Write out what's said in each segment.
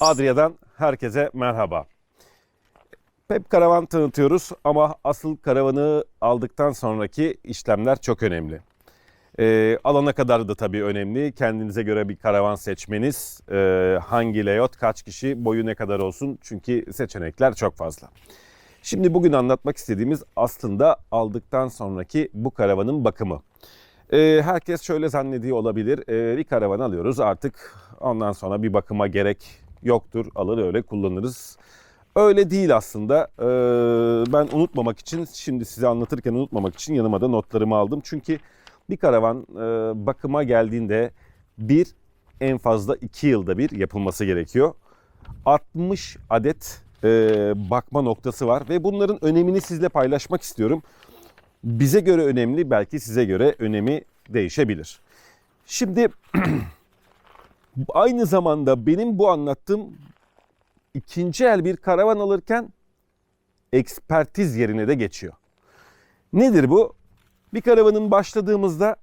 Adria'dan herkese merhaba. Hep karavan tanıtıyoruz ama asıl karavanı aldıktan sonraki işlemler çok önemli. Ee, alana kadar da tabii önemli. Kendinize göre bir karavan seçmeniz, e, hangi layout, kaç kişi, boyu ne kadar olsun çünkü seçenekler çok fazla. Şimdi bugün anlatmak istediğimiz aslında aldıktan sonraki bu karavanın bakımı. Ee, herkes şöyle zannediyor olabilir. Ee, bir karavan alıyoruz artık ondan sonra bir bakıma gerek yoktur. Alır öyle kullanırız. Öyle değil aslında. Ee, ben unutmamak için şimdi size anlatırken unutmamak için yanıma da notlarımı aldım. Çünkü bir karavan e, bakıma geldiğinde bir en fazla iki yılda bir yapılması gerekiyor. 60 adet e, bakma noktası var ve bunların önemini sizle paylaşmak istiyorum bize göre önemli, belki size göre önemi değişebilir. Şimdi aynı zamanda benim bu anlattığım ikinci el bir karavan alırken ekspertiz yerine de geçiyor. Nedir bu? Bir karavanın başladığımızda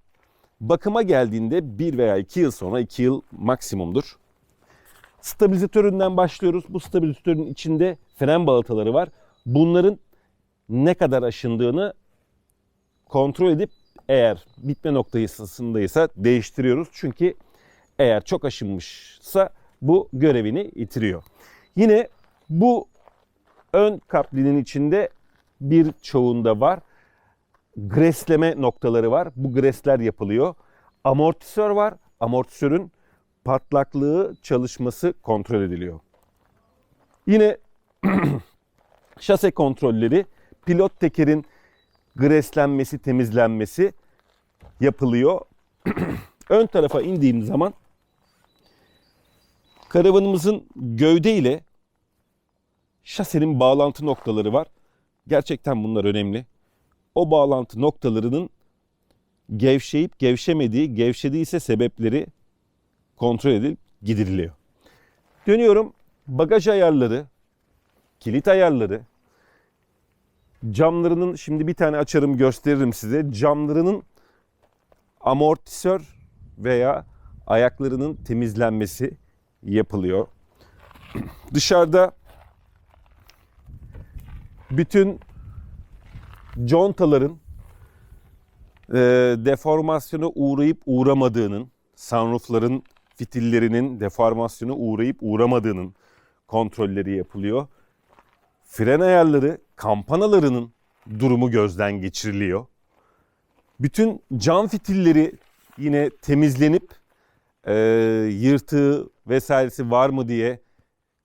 bakıma geldiğinde bir veya iki yıl sonra, iki yıl maksimumdur. Stabilizatöründen başlıyoruz. Bu stabilizatörün içinde fren balataları var. Bunların ne kadar aşındığını kontrol edip eğer bitme noktasındaysa değiştiriyoruz. Çünkü eğer çok aşınmışsa bu görevini yitiriyor. Yine bu ön kaplinin içinde bir çoğunda var. Gresleme noktaları var. Bu gresler yapılıyor. Amortisör var. Amortisörün patlaklığı çalışması kontrol ediliyor. Yine şase kontrolleri pilot tekerin greslenmesi, temizlenmesi yapılıyor. Ön tarafa indiğim zaman karavanımızın gövde ile şasenin bağlantı noktaları var. Gerçekten bunlar önemli. O bağlantı noktalarının gevşeyip gevşemediği, gevşediyse sebepleri kontrol edilip gidiriliyor. Dönüyorum bagaj ayarları, kilit ayarları, camlarının şimdi bir tane açarım gösteririm size. Camlarının amortisör veya ayaklarının temizlenmesi yapılıyor. Dışarıda bütün contaların e, deformasyona uğrayıp uğramadığının, sunroofların fitillerinin deformasyona uğrayıp uğramadığının kontrolleri yapılıyor. Fren ayarları, kampanalarının durumu gözden geçiriliyor. Bütün cam fitilleri yine temizlenip e, yırtığı vesairesi var mı diye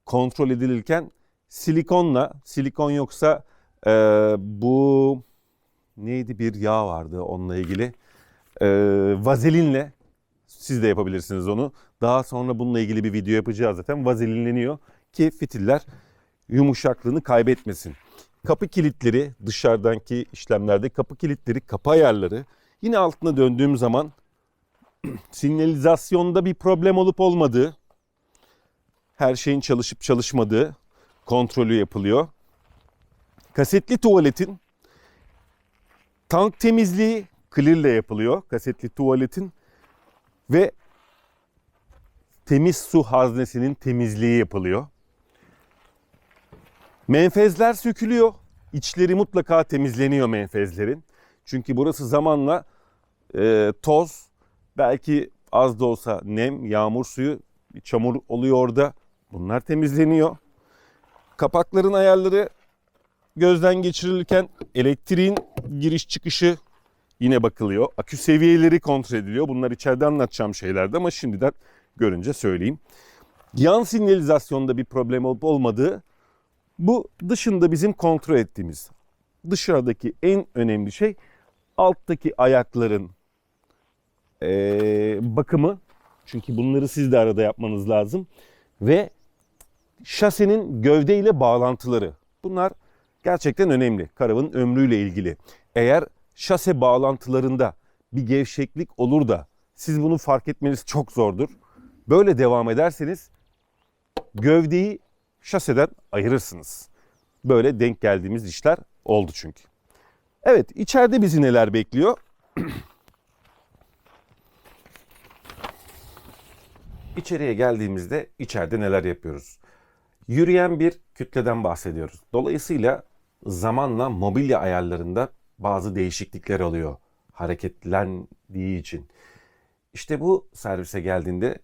kontrol edilirken silikonla, silikon yoksa e, bu neydi bir yağ vardı onunla ilgili e, vazelinle siz de yapabilirsiniz onu. Daha sonra bununla ilgili bir video yapacağız zaten. Vazelinleniyor ki fitiller yumuşaklığını kaybetmesin. Kapı kilitleri dışarıdaki işlemlerde kapı kilitleri, kapı ayarları yine altına döndüğüm zaman sinyalizasyonda bir problem olup olmadığı, her şeyin çalışıp çalışmadığı kontrolü yapılıyor. Kasetli tuvaletin tank temizliği clear yapılıyor. Kasetli tuvaletin ve temiz su haznesinin temizliği yapılıyor. Menfezler sökülüyor. İçleri mutlaka temizleniyor menfezlerin. Çünkü burası zamanla e, toz, belki az da olsa nem, yağmur suyu, çamur oluyor orada. Bunlar temizleniyor. Kapakların ayarları gözden geçirilirken elektriğin giriş çıkışı yine bakılıyor. Akü seviyeleri kontrol ediliyor. Bunlar içeride anlatacağım şeylerdi ama şimdiden görünce söyleyeyim. Yan sinyalizasyonda bir problem olup olmadığı bu dışında bizim kontrol ettiğimiz dışarıdaki en önemli şey alttaki ayakların ee, bakımı. Çünkü bunları siz de arada yapmanız lazım. Ve şasenin gövde ile bağlantıları. Bunlar gerçekten önemli. Karavanın ömrüyle ilgili. Eğer şase bağlantılarında bir gevşeklik olur da siz bunu fark etmeniz çok zordur. Böyle devam ederseniz gövdeyi şaseden ayırırsınız. Böyle denk geldiğimiz işler oldu çünkü. Evet içeride bizi neler bekliyor? İçeriye geldiğimizde içeride neler yapıyoruz? Yürüyen bir kütleden bahsediyoruz. Dolayısıyla zamanla mobilya ayarlarında bazı değişiklikler oluyor hareketlendiği için. İşte bu servise geldiğinde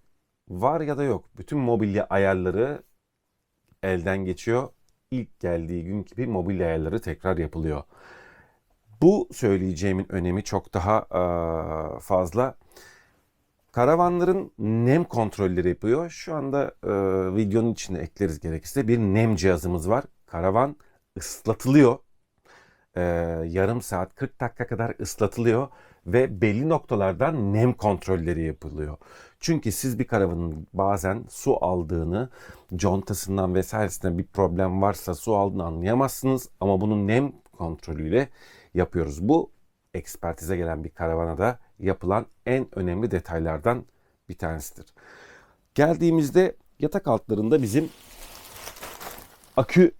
var ya da yok bütün mobilya ayarları elden geçiyor. İlk geldiği gün gibi mobilya ayarları tekrar yapılıyor. Bu söyleyeceğimin önemi çok daha fazla. Karavanların nem kontrolleri yapıyor. Şu anda eee, videonun içine ekleriz gerekirse bir nem cihazımız var. Karavan ıslatılıyor. Eee, yarım saat 40 dakika kadar ıslatılıyor ve belli noktalardan nem kontrolleri yapılıyor. Çünkü siz bir karavanın bazen su aldığını, contasından vesairesinden bir problem varsa su aldığını anlayamazsınız ama bunu nem kontrolüyle yapıyoruz. Bu ekspertize gelen bir karavana da yapılan en önemli detaylardan bir tanesidir. Geldiğimizde yatak altlarında bizim akü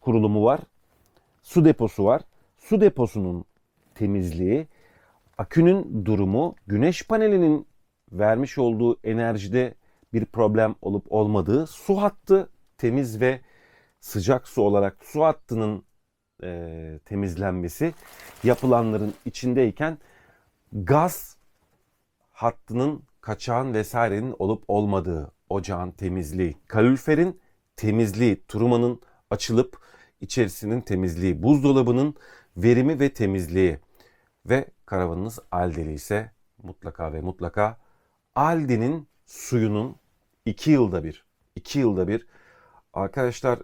kurulumu var. Su deposu var. Su deposunun temizliği, akünün durumu, güneş panelinin vermiş olduğu enerjide bir problem olup olmadığı, su hattı temiz ve sıcak su olarak su hattının e, temizlenmesi yapılanların içindeyken gaz hattının kaçağın vesairenin olup olmadığı, ocağın temizliği, kaloriferin temizliği, turumanın açılıp içerisinin temizliği, buzdolabının verimi ve temizliği ve karavanınız Aldi'li ise mutlaka ve mutlaka Aldi'nin suyunun 2 yılda bir, 2 yılda bir arkadaşlar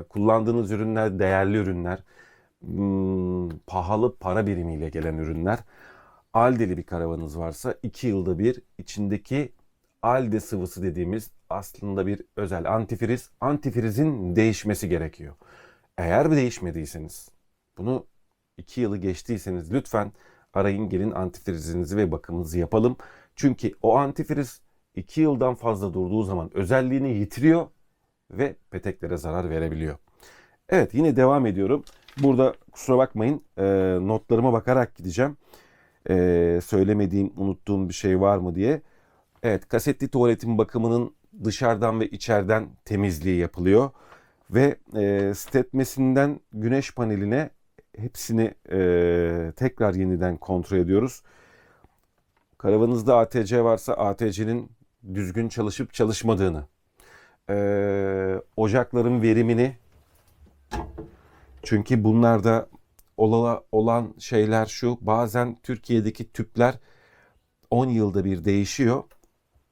e, kullandığınız ürünler değerli ürünler, hmm, pahalı para birimiyle gelen ürünler. Aldi'li bir karavanınız varsa 2 yılda bir içindeki Alde sıvısı dediğimiz aslında bir özel antifriz. Antifrizin değişmesi gerekiyor. Eğer bir değişmediyseniz bunu 2 yılı geçtiyseniz lütfen arayın gelin antifrizinizi ve bakımınızı yapalım. Çünkü o antifriz 2 yıldan fazla durduğu zaman özelliğini yitiriyor ve peteklere zarar verebiliyor. Evet yine devam ediyorum. Burada kusura bakmayın e, notlarıma bakarak gideceğim. E, söylemediğim, unuttuğum bir şey var mı diye. Evet kasetli tuvaletin bakımının dışarıdan ve içeriden temizliği yapılıyor. Ve e, stetmesinden güneş paneline hepsini e, tekrar yeniden kontrol ediyoruz. Karavanınızda ATC varsa ATC'nin düzgün çalışıp çalışmadığını, e, ocakların verimini çünkü bunlarda olala, olan şeyler şu bazen Türkiye'deki tüpler 10 yılda bir değişiyor.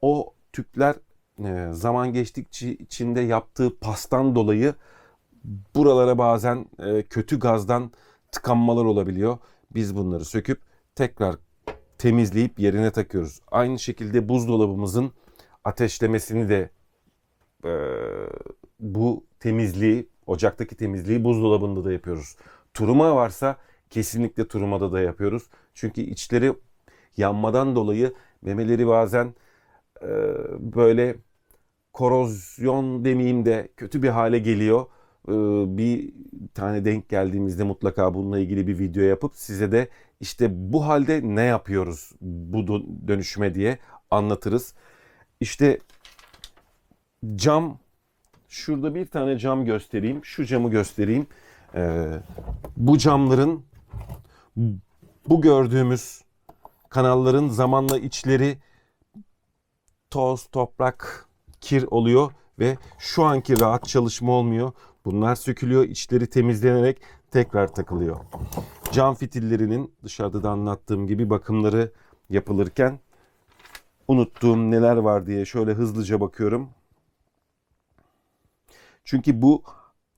O tüpler e, zaman geçtikçe içinde yaptığı pastan dolayı buralara bazen e, kötü gazdan tıkanmalar olabiliyor. Biz bunları söküp tekrar temizleyip yerine takıyoruz. Aynı şekilde buzdolabımızın ateşlemesini de e, bu temizliği, ocaktaki temizliği buzdolabında da yapıyoruz. Turuma varsa kesinlikle turumada da yapıyoruz. Çünkü içleri yanmadan dolayı memeleri bazen e, böyle korozyon demeyeyim de kötü bir hale geliyor. E, bir tane denk geldiğimizde mutlaka bununla ilgili bir video yapıp size de işte bu halde ne yapıyoruz bu dö- dönüşüme diye anlatırız. İşte cam şurada bir tane cam göstereyim. Şu camı göstereyim. Ee, bu camların bu gördüğümüz kanalların zamanla içleri toz, toprak, kir oluyor ve şu anki rahat çalışma olmuyor. Bunlar sökülüyor, içleri temizlenerek tekrar takılıyor. Cam fitillerinin dışarıda da anlattığım gibi bakımları yapılırken unuttuğum neler var diye şöyle hızlıca bakıyorum. Çünkü bu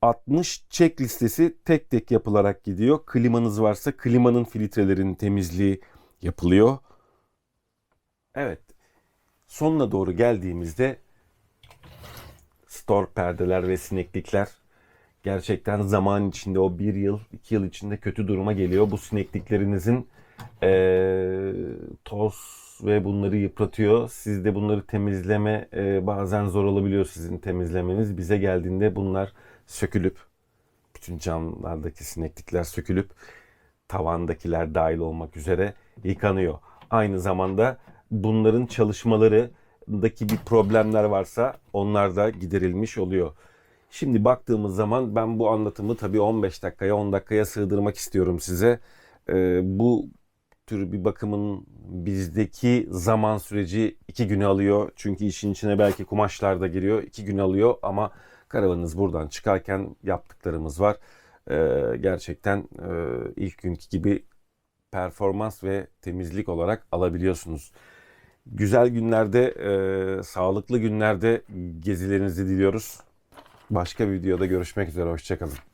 60 çek listesi tek tek yapılarak gidiyor. Klimanız varsa klimanın filtrelerinin temizliği yapılıyor. Evet. Sonuna doğru geldiğimizde store perdeler ve sineklikler gerçekten zaman içinde o bir yıl, iki yıl içinde kötü duruma geliyor. Bu sinekliklerinizin eee, toz ve bunları yıpratıyor. Siz de bunları temizleme eee, bazen zor olabiliyor sizin temizlemeniz. Bize geldiğinde bunlar sökülüp bütün camlardaki sineklikler sökülüp tavandakiler dahil olmak üzere yıkanıyor. Aynı zamanda bunların çalışmaları karavanındaki bir problemler varsa onlar da giderilmiş oluyor. Şimdi baktığımız zaman ben bu anlatımı tabii 15 dakikaya 10 dakikaya sığdırmak istiyorum size. Ee, bu tür bir bakımın bizdeki zaman süreci 2 günü alıyor. Çünkü işin içine belki kumaşlar da giriyor. 2 gün alıyor ama karavanınız buradan çıkarken yaptıklarımız var. Ee, gerçekten e, ilk günkü gibi performans ve temizlik olarak alabiliyorsunuz. Güzel günlerde, e, sağlıklı günlerde gezilerinizi diliyoruz. Başka bir videoda görüşmek üzere. Hoşçakalın.